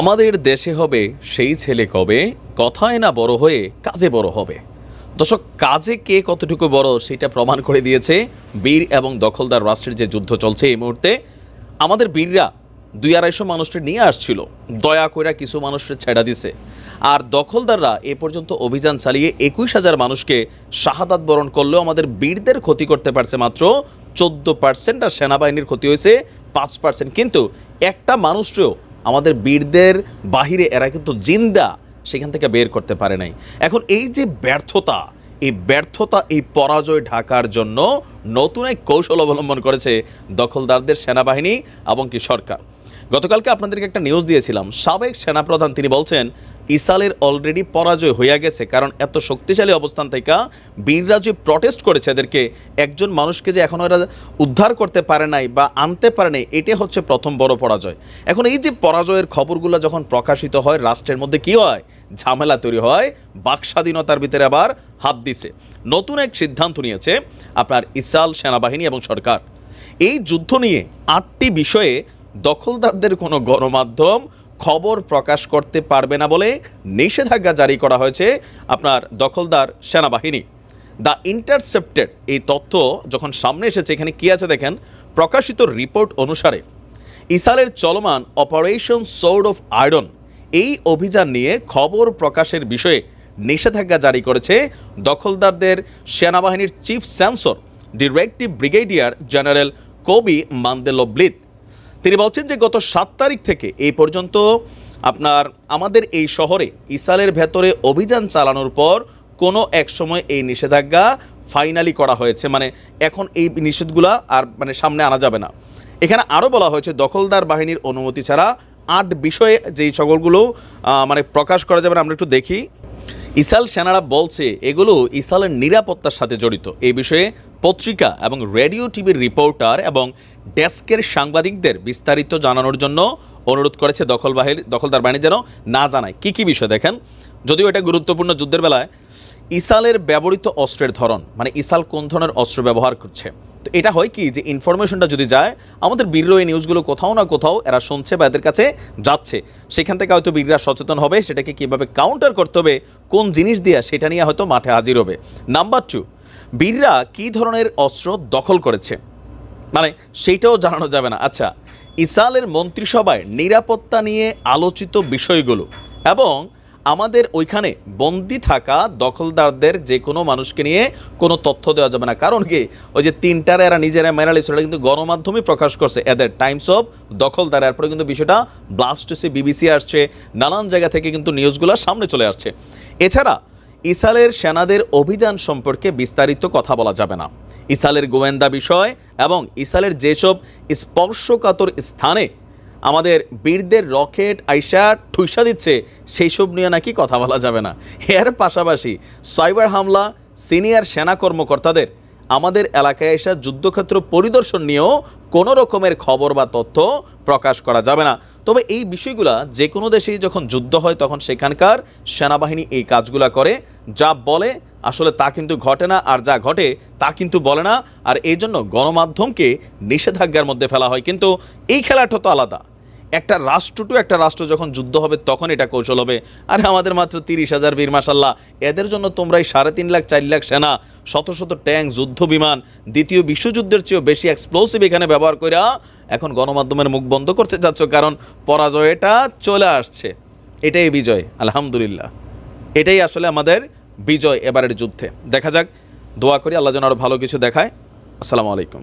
আমাদের দেশে হবে সেই ছেলে কবে? কথায় না বড় হয়ে কাজে বড় হবে। দর্শক, কাজে কে কতটুকু বড় সেটা প্রমাণ করে দিয়েছে বীর এবং দখলদার রাষ্ট্রের যে যুদ্ধ চলছে এই মুহূর্তে। আমাদের বীররা দুই আড়াইশো মানুষকে নিয়ে আসছিল। দয়া কইরা কিছু মানুষকে ছেড়া দিছে। আর দখলদাররা এ পর্যন্ত অভিযান চালিয়ে একুশ হাজার মানুষকে শাহাদাত বরণ করলেও আমাদের বীরদের ক্ষতি করতে পারছে মাত্র চোদ্দ পার্সেন্ট আর সেনাবাহিনীর ক্ষতি হয়েছে পাঁচ পার্সেন্ট। কিন্তু একটা মানুষও আমাদের বীরদের বাহিরে এরা কিন্তু জিন্দা সেখান থেকে বের করতে পারে নাই। এখন এই যে ব্যর্থতা, এই ব্যর্থতা, এই পরাজয় ঢাকার জন্য নতুন এক কৌশল অবলম্বন করেছে দখলদারদের সেনাবাহিনী এবং কি সরকার। গতকালকে আপনাদেরকে একটা নিউজ দিয়েছিলাম। সাবেক সেনাপ্রধান তিনি বলছেন ইসালের অলরেডি পরাজয় হইয়া গেছে, কারণ এত শক্তিশালী অবস্থান থেকে বীররা যে প্রটেস্ট করেছে এদেরকে। একজন মানুষকে যে এখনও এরা উদ্ধার করতে পারে নাই বা আনতে পারে নাই, এটাই হচ্ছে প্রথম বড় পরাজয়। এখন এই যে পরাজয়ের খবরগুলো যখন প্রকাশিত হয়, রাষ্ট্রের মধ্যে কি হয়? ঝামেলা তৈরি হয়, বাক স্বাধীনতার ভিতরে আবার হাত দিছে। নতুন এক সিদ্ধান্ত নিয়েছে আপনার ইসাল সেনাবাহিনী এবং সরকার। এই যুদ্ধ নিয়ে আটটি বিষয়ে দখলদারদের কোনো গণমাধ্যম খবর প্রকাশ করতে পারবে না বলে নিষেধাজ্ঞা জারি করা হয়েছে আপনার দখলদার সেনাবাহিনী। দ্য ইন্টারসেপ্টেড এই তথ্য যখন সামনে এসেছে, এখানে কী আছে দেখেন? প্রকাশিত রিপোর্ট অনুসারে ইসালের চলমান অপারেশন সোর্ড অফ আয়রন এই অভিযান নিয়ে খবর প্রকাশের বিষয়ে নিষেধাজ্ঞা জারি করেছে দখলদারদের সেনাবাহিনীর chief censor directive brigadier general Kobi Mandelblit তিনি বলছেন যে গত সাত তারিখ থেকে এই পর্যন্ত আপনার আমাদের এই শহরে ইসালের ভেতরে অভিযান চালানোর পর কোনো এক সময় এই নিষেধাজ্ঞা ফাইনালি করা হয়েছে। মানে এখন এই নিষেধগুলা আর মানে সামনে আনা যাবে না। এখানে আরও বলা হয়েছে, দখলদার বাহিনীর অনুমতি ছাড়া আট বিষয়ে যেই সকলগুলো মানে প্রকাশ করা যাবে না, আমরা একটু দেখি। ইসাল সেনারা বলছে, এগুলো ইসালের নিরাপত্তার সাথে জড়িত। এই বিষয়ে পত্রিকা এবং রেডিও টিভির রিপোর্টার এবং ডেস্কের সাংবাদিকদের বিস্তারিত জানানোর জন্য অনুরোধ করেছে দখল বাহিনী দখলদার বাহিনী যেন না জানায়। কি কি বিষয় দেখেন? যদিও এটা গুরুত্বপূর্ণ যুদ্ধের বেলায়, ইসালের ব্যবহৃত অস্ত্রের ধরন মানে ইসাল কোন ধরনের অস্ত্র ব্যবহার করছে? তো এটা হয় কি যে ইনফরমেশনটা যদি যায়, আমাদের বীররা এই নিউজগুলো কোথাও না কোথাও এরা শুনছে বা এদের কাছে যাচ্ছে। সেখান থেকে হয়তো বীররা সচেতন হবে, সেটাকে কীভাবে কাউন্টার করতে হবে, কোন জিনিস দিয়ে সেটা নিয়ে হয়তো মাঠে হাজির হবে। নাম্বার টু বীররা কী ধরনের অস্ত্র দখল করেছে? মানে সেইটাও জানানো যাবে না। আচ্ছা ইসালের মন্ত্রিসভায় নিরাপত্তা নিয়ে আলোচিত বিষয়গুলো এবং আমাদের ওইখানে বন্দি থাকা দখলদারদের যে কোনো মানুষকে নিয়ে কোনো তথ্য দেওয়া যাবে না। কারণ কি? ওই যে তিনটার এরা নিজেরা মেনালি সেটা কিন্তু গণমাধ্যমে প্রকাশ করছে। এদের টাইমস অফ দখলদার, এরপরে কিন্তু বিষয়টা ব্লাস্ট হয়েছে বিবিসি আসছে, নানান জায়গা থেকে কিন্তু নিউজগুলো সামনে চলে আসছে। এছাড়া ইসালের সেনাদের অভিযান সম্পর্কে বিস্তারিত কথা বলা যাবে না। ইসালের গোয়েন্দা বিষয় এবং ইসালের যেসব স্পর্শকাতর স্থানে আমাদের বীরদের রকেট আইসা ঠুইসা দিচ্ছে সেই সব নিয়ে নাকি কথা বলা যাবে না। এর পাশাপাশি সাইবার হামলা, সিনিয়র সেনা কর্মকর্তাদের আমাদের এলাকায় এসে যুদ্ধক্ষেত্র পরিদর্শন নিয়েও কোনো রকমের খবর বা তথ্য প্রকাশ করা যাবে না। তবে এই বিষয়গুলা যে কোনো দেশেই যখন যুদ্ধ হয়, তখন সেখানকার সেনাবাহিনী এই কাজগুলা করে। যা বলে, আসলে তা কিন্তু ঘটে না, আর যা ঘটে, তা কিন্তু বলে না। আর এই জন্য গণমাধ্যমকে নিষেধাজ্ঞার মধ্যে ফেলা হয়। কিন্তু এই খেলাটা তো আলাদা। একটা রাষ্ট্র টু একটা রাষ্ট্র যখন যুদ্ধ হবে, তখন এটা কৌশল হবে। আরে আমাদের মাত্র তিরিশ হাজার বীর মাসাল্লাহ এদের জন্য তোমরাই সাড়ে তিন লাখ, চার লাখ সেনা, শত শত ট্যাঙ্ক, যুদ্ধ বিমান, দ্বিতীয় বিশ্বযুদ্ধের চেয়েও বেশি এক্সপ্লোসিভ এখানে ব্যবহার কইরা এখন গণমাধ্যমের মুখ বন্ধ করতে চাচ্ছ, কারণ পরাজয়টা চলে আসছে। এটাই বিজয়, আলহামদুলিল্লাহ। এটাই আসলে আমাদের বিজয় এবারের যুদ্ধে। দেখা যাক, দোয়া করি আল্লাহ যেন আরও ভালো কিছু দেখায়। আসসালামু আলাইকুম।